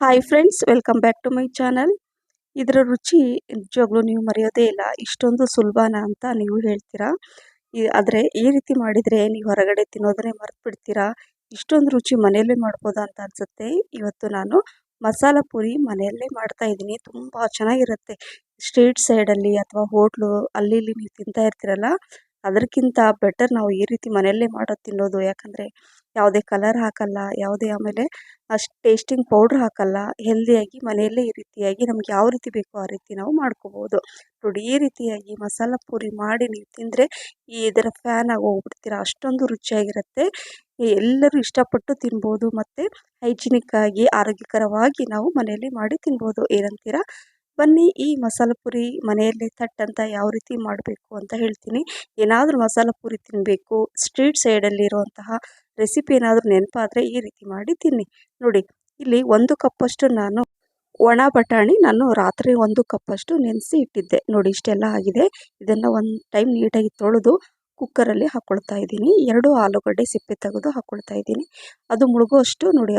Hi friends welcome back to my channel ಇದರ ರುಚಿ ನಿಜವಾಗ್ಲೂ ನೀವು ಮರೆಯೋದೇ ಇಲ್ಲ. ಇಷ್ಟೊಂದು ಸುಲಭನ ಅಂತ ನೀವು ಹೇಳ್ತೀರಾ? ಆದರೆ ಈ ರೀತಿ ಮಾಡಿದರೆ ನೀವು ಹೊರಗಡೆ ತಿನ್ನೋದನ್ನೇ ಮರೆತು ಬಿಡ್ತೀರಾ ಇಷ್ಟೊಂದು ರುಚಿ ಮನೆಯಲ್ಲೇ ಮಾಡ್ಬೋದಾ ಅಂತ ಅನಿಸುತ್ತೆ. ಇವತ್ತು ನಾನು ಮಸಾಲ ಪೂರಿ ಮನೆಯಲ್ಲೇ ಮಾಡ್ತಾ ಇದ್ದೀನಿ. ತುಂಬ ಚೆನ್ನಾಗಿರುತ್ತೆ. ಸ್ಟ್ರೀಟ್ ಸೈಡಲ್ಲಿ ಅಥವಾ ಹೋಟ್ಲು ಅಲ್ಲಿ ಇಲ್ಲಿ ನೀವು ತಿಂತಾ ಇರ್ತೀರಲ್ಲ ಅದಕ್ಕಿಂತ ಬೆಟರ್ ನಾವು ಈ ರೀತಿ ಮನೆಯಲ್ಲೇ ಮಾಡೋದು ತಿನ್ನೋದು. ಯಾಕಂದರೆ ಯಾವುದೇ ಕಲರ್ ಹಾಕಲ್ಲ, ಯಾವುದೇ ಆಮೇಲೆ ಅಷ್ಟು ಟೇಸ್ಟಿಂಗ್ ಪೌಡ್ರ್ ಹಾಕಲ್ಲ ಹೆಲ್ದಿಯಾಗಿ ಮನೆಯಲ್ಲೇ ಈ ರೀತಿಯಾಗಿ ನಮ್ಗೆ ಯಾವ ರೀತಿ ಬೇಕೋ ಆ ರೀತಿ ನಾವು ಮಾಡ್ಕೋಬೋದು. ನೋಡಿ, ಈ ರೀತಿಯಾಗಿ ಮಸಾಲ ಪೂರಿ ಮಾಡಿ ನೀವು ತಿಂದರೆ ಈ ಇದರ ಫ್ಯಾನ್ ಆಗಿ ಹೋಗ್ಬಿಡ್ತೀರ. ಅಷ್ಟೊಂದು ರುಚಿಯಾಗಿರುತ್ತೆ. ಎಲ್ಲರೂ ಇಷ್ಟಪಟ್ಟು ತಿನ್ಬೋದು. ಮತ್ತು ಹೈಜಿನಿಕ್ ಆಗಿ ಆರೋಗ್ಯಕರವಾಗಿ ನಾವು ಮನೆಯಲ್ಲಿ ಮಾಡಿ ತಿನ್ಬೋದು. ಏನಂತೀರ? ಬನ್ನಿ, ಈ ಮಸಾಲ ಪುರಿ ಮನೆಯಲ್ಲೇ ತಟ್ಟಂತ ಯಾವ ರೀತಿ ಮಾಡಬೇಕು ಅಂತ ಹೇಳ್ತೀನಿ. ಏನಾದರೂ ಮಸಾಲ ಪುರಿ ತಿನ್ನಬೇಕು ಸ್ಟ್ರೀಟ್ ಸೈಡಲ್ಲಿರುವಂತಹ ರೆಸಿಪಿ ಏನಾದರೂ ನೆನಪಾದರೆ ಈ ರೀತಿ ಮಾಡಿ ತಿನ್ನಿ. ನೋಡಿ, ಇಲ್ಲಿ ಒಂದು ಕಪ್ಪಷ್ಟು ನಾನು ಒಣ ಬಟಾಣಿ ನಾನು ರಾತ್ರಿ ಒಂದು ಕಪ್ಪಷ್ಟು ನೆನೆಸಿ ಇಟ್ಟಿದ್ದೆ. ನೋಡಿ, ಇಷ್ಟೆಲ್ಲ ಆಗಿದೆ. ಇದನ್ನು ಒಂದು ಟೈಮ್ ನೀಟಾಗಿ ತೊಳೆದು ಕುಕ್ಕರಲ್ಲಿ ಹಾಕ್ಕೊಳ್ತಾ ಇದ್ದೀನಿ. ಎರಡು ಆಲೂಗಡ್ಡೆ ಸಿಪ್ಪೆ ತೆಗೆದು ಹಾಕ್ಕೊಳ್ತಾ ಇದ್ದೀನಿ. ಅದು ಮುಳುಗುವಷ್ಟು ನೋಡಿ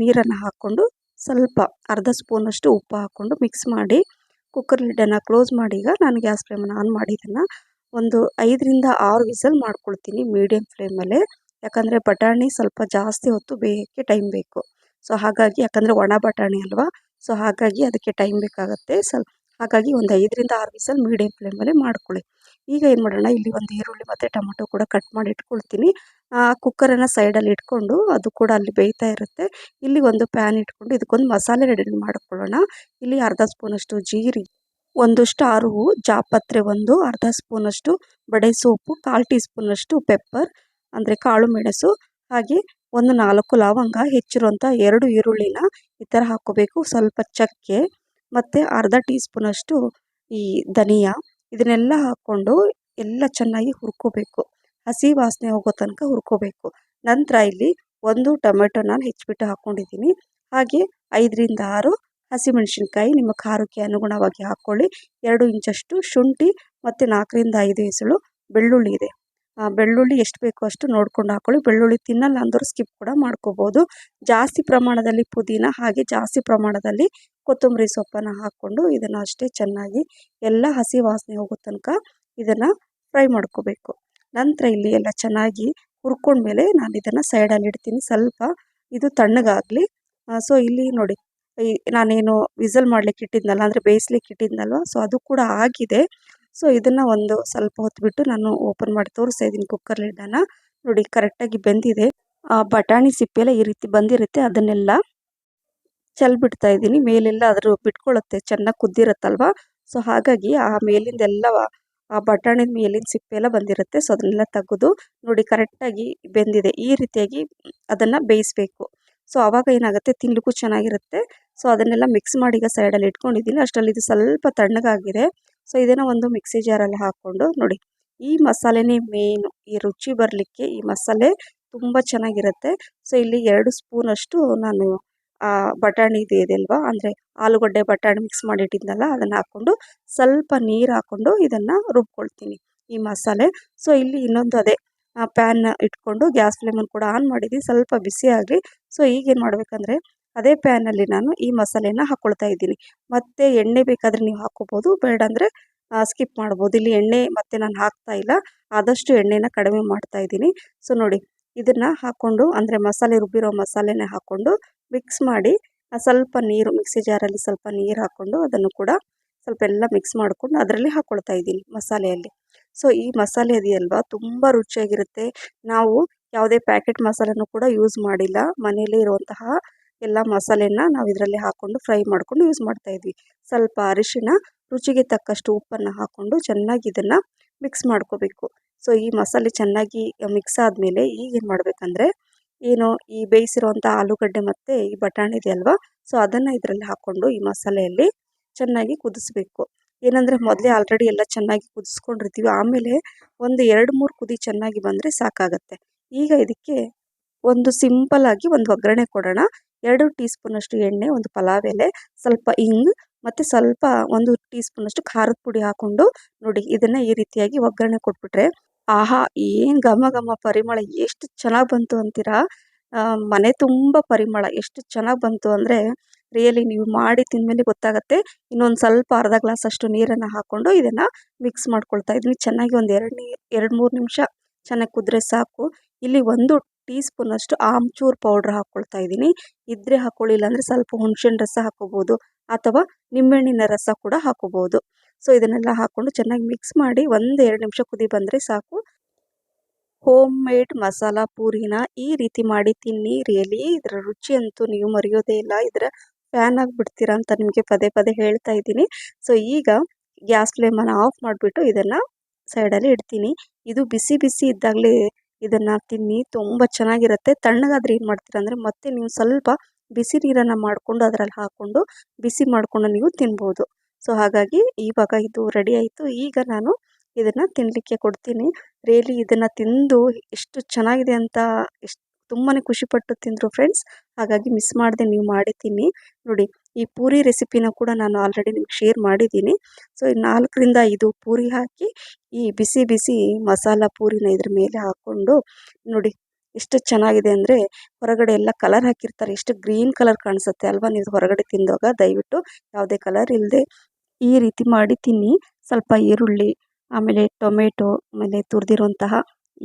ನೀರನ್ನು ಹಾಕ್ಕೊಂಡು ಸ್ವಲ್ಪ ಅರ್ಧ ಸ್ಪೂನಷ್ಟು ಉಪ್ಪು ಹಾಕ್ಕೊಂಡು ಮಿಕ್ಸ್ ಮಾಡಿ ಕುಕ್ಕರ್ ಲಿಡ್ಡನ್ನು ಕ್ಲೋಸ್ ಮಾಡಿ ಈಗ ನಾನು ಗ್ಯಾಸ್ ಫ್ಲೇಮನ್ನು ಆನ್ ಮಾಡಿ ಇದನ್ನು ಒಂದು ಐದರಿಂದ ಆರು ವಿಸಲ್ ಮಾಡ್ಕೊಳ್ತೀನಿ ಮೀಡಿಯಮ್ ಫ್ಲೇಮಲ್ಲೇ ಯಾಕಂದರೆ ಬಟಾಣಿ ಸ್ವಲ್ಪ ಜಾಸ್ತಿ ಹೊತ್ತು ಬೇಯೋಕ್ಕೆ ಟೈಮ್ ಬೇಕು. ಸೊ ಹಾಗಾಗಿ ಯಾಕಂದರೆ ಒಣ ಬಟಾಣಿ ಅಲ್ವಾ? ಸೊ ಹಾಗಾಗಿ ಅದಕ್ಕೆ ಟೈಮ್ ಬೇಕಾಗುತ್ತೆ. ಸ್ವಲ್ಪ ಹಾಗಾಗಿ ಒಂದು ಐದರಿಂದ ಆರು ವಿಸಲ್ ಮೀಡಿಯಮ್ ಫ್ಲೇಮಲ್ಲೇ ಮಾಡ್ಕೊಳ್ಳಿ. ಈಗ ಏನು ಮಾಡೋಣ, ಇಲ್ಲಿ ಒಂದು ಈರುಳ್ಳಿ ಮತ್ತು ಟೊಮೊಟೊ ಕೂಡ ಕಟ್ ಮಾಡಿ ಇಟ್ಕೊಳ್ತೀನಿ. ಕುಕ್ಕರನ್ನು ಸೈಡಲ್ಲಿ ಇಟ್ಕೊಂಡು ಅದು ಕೂಡ ಅಲ್ಲಿ ಬೇಯ್ತಾ ಇರುತ್ತೆ. ಇಲ್ಲಿ ಒಂದು ಪ್ಯಾನ್ ಇಟ್ಕೊಂಡು ಇದಕ್ಕೊಂದು ಮಸಾಲೆ ರೆಡಿ ಮಾಡ್ಕೊಳ್ಳೋಣ. ಇಲ್ಲಿ ಅರ್ಧ ಸ್ಪೂನಷ್ಟು ಜೀರಿ ಒಂದು ಸ್ಟಾರು ಜಾಪತ್ರೆ ಒಂದು, ಅರ್ಧ ಸ್ಪೂನಷ್ಟು ಬಡೆ ಸೋಪು, ಕಾಲು ಟೀ ಸ್ಪೂನಷ್ಟು ಪೆಪ್ಪರ್ ಅಂದರೆ ಕಾಳು ಮೆಣಸು, ಹಾಗೆ ಒಂದು ನಾಲ್ಕು ಲವಂಗ ಹೆಚ್ಚಿರುವಂಥ ಎರಡು ಈರುಳ್ಳಿನ ಈ ಥರ ಹಾಕ್ಕೋಬೇಕು. ಸ್ವಲ್ಪ ಚಕ್ಕೆ ಮತ್ತು ಅರ್ಧ ಟೀ ಸ್ಪೂನಷ್ಟು ಈ ಧನಿಯಾ ಇದನ್ನೆಲ್ಲ ಹಾಕ್ಕೊಂಡು ಎಲ್ಲ ಚೆನ್ನಾಗಿ ಹುರ್ಕೋಬೇಕು. ಹಸಿ ವಾಸನೆ ಹೋಗೋ ತನಕ ಹುರ್ಕೋಬೇಕು. ನಂತರ ಇಲ್ಲಿ ಒಂದು ಟೊಮೆಟೊ ನಾನು ಹೆಚ್ಚಿಬಿಟ್ಟು ಹಾಕ್ಕೊಂಡಿದ್ದೀನಿ ಹಾಗೆ ಐದರಿಂದ ಆರು ಹಸಿಮೆಣಸಿನ್ಕಾಯಿ ನಿಮ್ಮ ಖಾರಕ್ಕೆ ಅನುಗುಣವಾಗಿ ಹಾಕ್ಕೊಳ್ಳಿ ಎರಡು ಇಂಚಷ್ಟು ಶುಂಠಿ ಮತ್ತು ನಾಲ್ಕರಿಂದ ಐದು ಎಸಳು ಬೆಳ್ಳುಳ್ಳಿ ಇದೆ. ಬೆಳ್ಳುಳ್ಳಿ ಎಷ್ಟು ಬೇಕೋ ಅಷ್ಟು ನೋಡ್ಕೊಂಡು ಹಾಕ್ಕೊಳ್ಳಿ ಬೆಳ್ಳುಳ್ಳಿ ತಿನ್ನಲ್ಲ ಅಂದರೂ ಸ್ಕಿಪ್ ಕೂಡ ಮಾಡ್ಕೋಬೋದು. ಜಾಸ್ತಿ ಪ್ರಮಾಣದಲ್ಲಿ ಪುದೀನ ಹಾಗೆ ಜಾಸ್ತಿ ಪ್ರಮಾಣದಲ್ಲಿ ಕೊತ್ತಂಬರಿ ಸೊಪ್ಪನ್ನು ಹಾಕ್ಕೊಂಡು ಇದನ್ನು ಅಷ್ಟೇ ಚೆನ್ನಾಗಿ ಎಲ್ಲ ಹಸಿ ವಾಸನೆ ಹೋಗೋ ತನಕ ಇದನ್ನು ಫ್ರೈ ಮಾಡ್ಕೋಬೇಕು. ನಂತರ ಇಲ್ಲಿ ಎಲ್ಲ ಚೆನ್ನಾಗಿ ಹುರ್ಕೊಂಡ್ಮೇಲೆ ನಾನು ಇದನ್ನು ಸೈಡಲ್ಲಿ ಇಡ್ತೀನಿ. ಸ್ವಲ್ಪ ಇದು ತಣ್ಣಗಾಗಲಿ. ಸೊ ಇಲ್ಲಿ ನೋಡಿ ನಾನೇನು ವಿಸಲ್ ಮಾಡ್ಲಿಕ್ಕೆ ಇಟ್ಟಿದ್ನಲ್ಲ ಅಂದರೆ ಬೇಯಿಸ್ಲಿಕ್ಕೆ ಇಟ್ಟಿದ್ನಲ್ವ? ಸೊ ಅದು ಕೂಡ ಆಗಿದೆ. ಸೊ ಇದನ್ನು ಒಂದು ಸ್ವಲ್ಪ ಹೊತ್ತು ಬಿಟ್ಟು ನಾನು ಓಪನ್ ಮಾಡಿ ತೋರಿಸ್ತಾ ಇದ್ದೀನಿ ಕುಕ್ಕರ್ ಲಿಡ್ಡನ್ನು ನೋಡಿ ಕರೆಕ್ಟಾಗಿ ಬೆಂದಿದೆ. ಆ ಬಟಾಣಿ ಸಿಪ್ಪೆ ಈ ರೀತಿ ಬಂದಿರುತ್ತೆ. ಅದನ್ನೆಲ್ಲ ಚೆಲ್ ಬಿಡ್ತಾ ಇದ್ದೀನಿ. ಮೇಲೆಲ್ಲ ಅದ್ರ ಬಿಟ್ಕೊಳ್ಳುತ್ತೆ. ಚೆನ್ನಾಗಿ ಕುದ್ದಿರುತ್ತಲ್ವ? ಸೊ ಹಾಗಾಗಿ ಆ ಮೇಲಿಂದೆಲ್ಲ ಆ ಬಟಾಣಿ ಮೇಲಿನ ಸಿಪ್ಪೆ ಎಲ್ಲ ಬಂದಿರುತ್ತೆ. ಸೊ ಅದನ್ನೆಲ್ಲ ತೆಗೆದು ನೋಡಿ ಕರೆಕ್ಟಾಗಿ ಬೆಂದಿದೆ. ಈ ರೀತಿಯಾಗಿ ಅದನ್ನು ಬೇಯಿಸಬೇಕು. ಸೊ ಆವಾಗ ಏನಾಗುತ್ತೆ? ತಿನ್ಲಿಕ್ಕೂ ಚೆನ್ನಾಗಿರುತ್ತೆ. ಸೊ ಅದನ್ನೆಲ್ಲ ಮಿಕ್ಸ್ ಮಾಡಿ ಈಗ ಸೈಡಲ್ಲಿ ಇಟ್ಕೊಂಡಿದ್ದೀನಿ. ಅಷ್ಟರಲ್ಲಿ ಇದು ಸ್ವಲ್ಪ ತಣ್ಣಗಾಗಿದೆ. ಸೊ ಇದನ್ನು ಒಂದು ಮಿಕ್ಸಿ ಜಾರಲ್ಲಿ ಹಾಕ್ಕೊಂಡು ನೋಡಿ. ಈ ಮಸಾಲೆನೇ ಮೇನು ಈ ರುಚಿ ಬರಲಿಕ್ಕೆ ಈ ಮಸಾಲೆ ತುಂಬ ಚೆನ್ನಾಗಿರುತ್ತೆ. ಸೊ ಇಲ್ಲಿ ಎರಡು ಸ್ಪೂನಷ್ಟು ನಾನು ಬಟಾಣಿ ಇದೆ ಅಲ್ವಾ ಅಂದರೆ ಆಲೂಗಡ್ಡೆ ಬಟಾಣಿ ಮಿಕ್ಸ್ ಮಾಡಿಟ್ಟಿದ್ನಲ್ಲ, ಅದನ್ನು ಹಾಕ್ಕೊಂಡು ಸ್ವಲ್ಪ ನೀರು ಹಾಕ್ಕೊಂಡು ಇದನ್ನು ರುಬ್ಕೊಳ್ತೀನಿ ಈ ಮಸಾಲೆ. ಸೊ ಇಲ್ಲಿ ಇನ್ನೊಂದು ಅದೇ ಪ್ಯಾನ್ ಇಟ್ಕೊಂಡು ಗ್ಯಾಸ್ ಫ್ಲೇಮನ್ನು ಕೂಡ ಆನ್ ಮಾಡಿದ್ದೀನಿ. ಸ್ವಲ್ಪ ಬಿಸಿ ಆಗಲಿ. ಸೊ ಈಗೇನು ಮಾಡಬೇಕಂದ್ರೆ ಅದೇ ಪ್ಯಾನಲ್ಲಿ ನಾನು ಈ ಮಸಾಲೆನ ಹಾಕ್ಕೊಳ್ತಾ ಇದ್ದೀನಿ. ಮತ್ತು ಎಣ್ಣೆ ಬೇಕಾದರೆ ನೀವು ಹಾಕ್ಕೋಬೋದು ಬೇಡ ಅಂದರೆ ಸ್ಕಿಪ್ ಮಾಡ್ಬೋದು. ಇಲ್ಲಿ ಎಣ್ಣೆ ಮತ್ತೆ ನಾನು ಹಾಕ್ತಾ ಇಲ್ಲ. ಆದಷ್ಟು ಎಣ್ಣೆನ ಕಡಿಮೆ ಮಾಡ್ತಾ ಇದ್ದೀನಿ. ಸೊ ನೋಡಿ, ಇದನ್ನು ಹಾಕ್ಕೊಂಡು ಅಂದರೆ ಮಸಾಲೆ ರುಬ್ಬಿರೋ ಮಸಾಲೆನೇ ಹಾಕ್ಕೊಂಡು ಮಿಕ್ಸ್ ಮಾಡಿ ಸ್ವಲ್ಪ ನೀರು, ಮಿಕ್ಸಿ ಜಾರಲ್ಲಿ ಸ್ವಲ್ಪ ನೀರು ಹಾಕ್ಕೊಂಡು ಅದನ್ನು ಕೂಡ ಸ್ವಲ್ಪ ಎಲ್ಲ ಮಿಕ್ಸ್ ಮಾಡಿಕೊಂಡು ಅದರಲ್ಲಿ ಹಾಕ್ಕೊಳ್ತಾ ಇದ್ದೀನಿ ಮಸಾಲೆಯಲ್ಲಿ. ಸೊ ಈ ಮಸಾಲೆ ಇದೆಯಲ್ವಾ ತುಂಬ ರುಚಿಯಾಗಿರುತ್ತೆ. ನಾವು ಯಾವುದೇ ಪ್ಯಾಕೆಟ್ ಮಸಾಲೆನೂ ಕೂಡ ಯೂಸ್ ಮಾಡಿಲ್ಲ. ಮನೆಯಲ್ಲಿ ಇರುವಂತಹ ಎಲ್ಲ ಮಸಾಲೆನ ನಾವು ಇದರಲ್ಲಿ ಹಾಕ್ಕೊಂಡು ಫ್ರೈ ಮಾಡಿಕೊಂಡು ಯೂಸ್ ಮಾಡ್ತಾ ಇದ್ವಿ. ಸ್ವಲ್ಪ ಅರಿಶಿಣ ರುಚಿಗೆ ತಕ್ಕಷ್ಟು ಉಪ್ಪನ್ನು ಹಾಕ್ಕೊಂಡು ಚೆನ್ನಾಗಿ ಇದನ್ನು ಮಿಕ್ಸ್ ಮಾಡ್ಕೋಬೇಕು. ಸೊ ಈ ಮಸಾಲೆ ಚೆನ್ನಾಗಿ ಮಿಕ್ಸ್ ಆದಮೇಲೆ ಈಗೇನು ಮಾಡಬೇಕಂದ್ರೆ, ಏನು ಈ ಬೇಯಿಸಿರುವಂಥ ಆಲೂಗಡ್ಡೆ ಮತ್ತು ಈ ಬಟಾಣಿ ಇದೆಯಲ್ವಾ ಸೊ ಅದನ್ನು ಇದರಲ್ಲಿ ಹಾಕ್ಕೊಂಡು ಈ ಮಸಾಲೆಯಲ್ಲಿ ಚೆನ್ನಾಗಿ ಕುದಿಸ್ಬೇಕು. ಏನಂದರೆ ಮೊದಲೇ ಆಲ್ರೆಡಿ ಎಲ್ಲ ಚೆನ್ನಾಗಿ ಕುದಿಸ್ಕೊಂಡಿರ್ತೀವಿ. ಆಮೇಲೆ ಒಂದು ಎರಡು ಮೂರು ಕುದಿ ಚೆನ್ನಾಗಿ ಬಂದರೆ ಸಾಕಾಗತ್ತೆ. ಈಗ ಇದಕ್ಕೆ ಒಂದು ಸಿಂಪಲ್ ಆಗಿ ಒಂದು ಒಗ್ಗರಣೆ ಕೊಡೋಣ. ಎರಡು ಟೀ ಸ್ಪೂನಷ್ಟು ಎಣ್ಣೆ, ಒಂದು ಪಲಾವ್ ಎಲೆ, ಸ್ವಲ್ಪ ಇಂಗ್ ಮತ್ತು ಸ್ವಲ್ಪ ಒಂದು ಟೀ ಸ್ಪೂನಷ್ಟು ಖಾರದ ಪುಡಿ ಹಾಕ್ಕೊಂಡು ನೋಡಿ ಇದನ್ನು ಈ ರೀತಿಯಾಗಿ ಒಗ್ಗರಣೆ ಕೊಟ್ಬಿಟ್ರೆ ಆಹಾ, ಏನು ಘಮ ಘಮ ಪರಿಮಳ, ಎಷ್ಟು ಚೆನ್ನಾಗಿ ಬಂತು ಅಂತೀರಾ? ಮನೆ ತುಂಬ ಪರಿಮಳ, ಎಷ್ಟು ಚೆನ್ನಾಗಿ ಬಂತು ಅಂದರೆ ರಿಯಲಿ ನೀವು ಮಾಡಿ ತಿಂದಮೇಲೆ ಗೊತ್ತಾಗುತ್ತೆ. ಇನ್ನೊಂದು ಸ್ವಲ್ಪ ಅರ್ಧ ಗ್ಲಾಸ್ ಅಷ್ಟು ನೀರನ್ನು ಹಾಕ್ಕೊಂಡು ಇದನ್ನು ಮಿಕ್ಸ್ ಮಾಡ್ಕೊಳ್ತಾ ಇದ್ದೀನಿ. ಚೆನ್ನಾಗಿ ಒಂದು ಎರಡು ನೀರು ಎರಡು ಮೂರು ನಿಮಿಷ ಚೆನ್ನಾಗಿ ಕುದ್ರೆ ಸಾಕು. ಇಲ್ಲಿ ಒಂದು ಟೀ ಸ್ಪೂನಷ್ಟು ಆಮ್ಚೂರು ಪೌಡ್ರ್ ಹಾಕ್ಕೊಳ್ತಾ ಇದ್ದೀನಿ. ಇದ್ದರೆ ಹಾಕ್ಕೊಳ್ಳಿಲ್ಲ ಅಂದರೆ ಸ್ವಲ್ಪ ಹುಣಸೆಹಣ್ಣು ರಸ ಹಾಕ್ಕೋಬೋದು ಅಥವಾ ನಿಂಬೆಹಣ್ಣಿನ ರಸ ಕೂಡ ಹಾಕ್ಕೋಬೋದು. ಸೊ ಇದನ್ನೆಲ್ಲ ಹಾಕ್ಕೊಂಡು ಚೆನ್ನಾಗಿ ಮಿಕ್ಸ್ ಮಾಡಿ ಒಂದು ಎರಡು ನಿಮಿಷ ಕುದಿ ಬಂದರೆ ಸಾಕು. ಹೋಮ್ ಮೇಡ್ ಮಸಾಲ ಪೂರಿನ ಈ ರೀತಿ ಮಾಡಿ ತಿನ್ನಿ. ರಿಯಲಿ ಇದರ ರುಚಿ ಅಂತೂ ನೀವು ಮರೆಯೋದೇ ಇಲ್ಲ. ಇದರ ಫ್ಯಾನ್ ಆಗಿಬಿಡ್ತೀರಾ ಅಂತ ನಿಮಗೆ ಪದೇ ಪದೇ ಹೇಳ್ತಾ ಇದ್ದೀನಿ. ಸೊ ಈಗ ಗ್ಯಾಸ್ ಫ್ಲೇಮನ್ನು ಆಫ್ ಮಾಡಿಬಿಟ್ಟು ಇದನ್ನು ಸೈಡಲ್ಲಿ ಇಡ್ತೀನಿ. ಇದು ಬಿಸಿ ಬಿಸಿ ಇದ್ದಾಗಲೇ ಇದನ್ನು ತಿನ್ನಿ, ತುಂಬ ಚೆನ್ನಾಗಿರುತ್ತೆ. ತಣ್ಣಗಾದ್ರೆ ಏನು ಮಾಡ್ತೀರಾ ಅಂದರೆ ಮತ್ತೆ ನೀವು ಸ್ವಲ್ಪ ಬಿಸಿ ನೀರನ್ನು ಮಾಡಿಕೊಂಡು ಅದರಲ್ಲಿ ಹಾಕ್ಕೊಂಡು ಬಿಸಿ ಮಾಡಿಕೊಂಡು ನೀವು ತಿನ್ಬೋದು. ಸೊ ಹಾಗಾಗಿ ಇವಾಗ ಇದು ರೆಡಿ ಆಯಿತು. ಈಗ ನಾನು ಇದನ್ನು ತಿನ್ನಲಿಕ್ಕೆ ಕೊಡ್ತೀನಿ. ರಿಯಲಿ ಇದನ್ನು ತಿಂದು ಎಷ್ಟು ಚೆನ್ನಾಗಿದೆ ಅಂತ ಎಷ್ಟು ತುಂಬಾ ಖುಷಿಪಟ್ಟು ತಿಂದರು ಫ್ರೆಂಡ್ಸ್ ಹಾಗಾಗಿ ಮಿಸ್ ಮಾಡದೆ, ನೀವು ಮಾಡಿ ತಿನ್ನಿ. ನೋಡಿ ಈ ಪೂರಿ ರೆಸಿಪಿನ ಕೂಡ ನಾನು ಆಲ್ರೆಡಿ ನಿಮ್ಗೆ ಶೇರ್ ಮಾಡಿದ್ದೀನಿ. ಸೊ ನಾಲ್ಕರಿಂದ ಐದು ಪೂರಿ ಹಾಕಿ, ಈ ಬಿಸಿ ಬಿಸಿ ಮಸಾಲ ಪೂರಿನ ಇದ್ರ ಮೇಲೆ ಹಾಕ್ಕೊಂಡು ನೋಡಿ ಎಷ್ಟು ಚೆನ್ನಾಗಿದೆ ಅಂದರೆ ಹೊರಗಡೆ ಎಲ್ಲ ಕಲರ್ ಹಾಕಿರ್ತಾರೆ. ಎಷ್ಟು ಗ್ರೀನ್ ಕಲರ್ ಕಾಣಿಸುತ್ತೆ ಅಲ್ವಾ ನೀವು ಹೊರಗಡೆ ತಿಂದಾಗ ದಯವಿಟ್ಟು ಯಾವುದೇ ಕಲರ್ ಇಲ್ಲದೆ ಈ ರೀತಿ ಮಾಡಿ ತಿನ್ನಿ. ಸ್ವಲ್ಪ ಈರುಳ್ಳಿ, ಆಮೇಲೆ ಟೊಮೆಟೊ, ಆಮೇಲೆ ತುರಿದಿರುವಂತಹ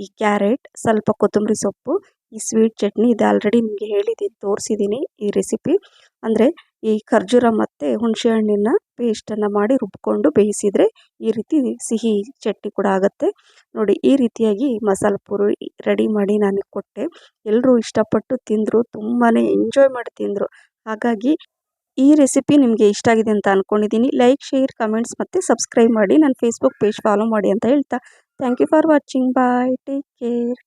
ಈ ಕ್ಯಾರೆಟ್, ಸ್ವಲ್ಪ ಕೊತ್ತಂಬರಿ ಸೊಪ್ಪು, ಈ ಸ್ವೀಟ್ ಚಟ್ನಿ ಇದು ಆಲ್ರೆಡಿ ನಿಮಗೆ ಹೇಳಿದ್ದೀನಿ, ತೋರಿಸಿದ್ದೀನಿ ಈ ರೆಸಿಪಿ ಅಂದರೆ ಈ ಖರ್ಜೂರ ಮತ್ತು ಹುಣಸೆ ಹಣ್ಣಿನ ಪೇಸ್ಟನ್ನು ಮಾಡಿ ರುಬ್ಬಿಕೊಂಡು ಬೇಯಿಸಿದರೆ ಈ ರೀತಿ ಸಿಹಿ ಚಟ್ನಿ ಕೂಡ ಆಗುತ್ತೆ. ನೋಡಿ, ಈ ರೀತಿಯಾಗಿ ಮಸಾಲ ಪೂರಿ ರೆಡಿ ಮಾಡಿ ನಾನು ಕೊಟ್ಟೆ. ಎಲ್ಲರೂ ಇಷ್ಟಪಟ್ಟು ತಿಂದರು ತುಂಬಾ ಎಂಜಾಯ್ ಮಾಡಿ ತಿಂದರು. ಹಾಗಾಗಿ ಈ ರೆಸಿಪಿ ನಿಮಗೆ ಇಷ್ಟ ಆಗಿದೆ ಅಂತ ಅಂದ್ಕೊಂಡಿದ್ದೀನಿ ಲೈಕ್ ಶೇರ್ ಕಮೆಂಟ್ಸ್ ಮತ್ತು ಸಬ್ಸ್ಕ್ರೈಬ್ ಮಾಡಿ ನನ್ನ ಫೇಸ್ಬುಕ್ ಪೇಜ್ ಫಾಲೋ ಮಾಡಿ ಅಂತ ಹೇಳ್ತಾ. Thank you for watching bye take care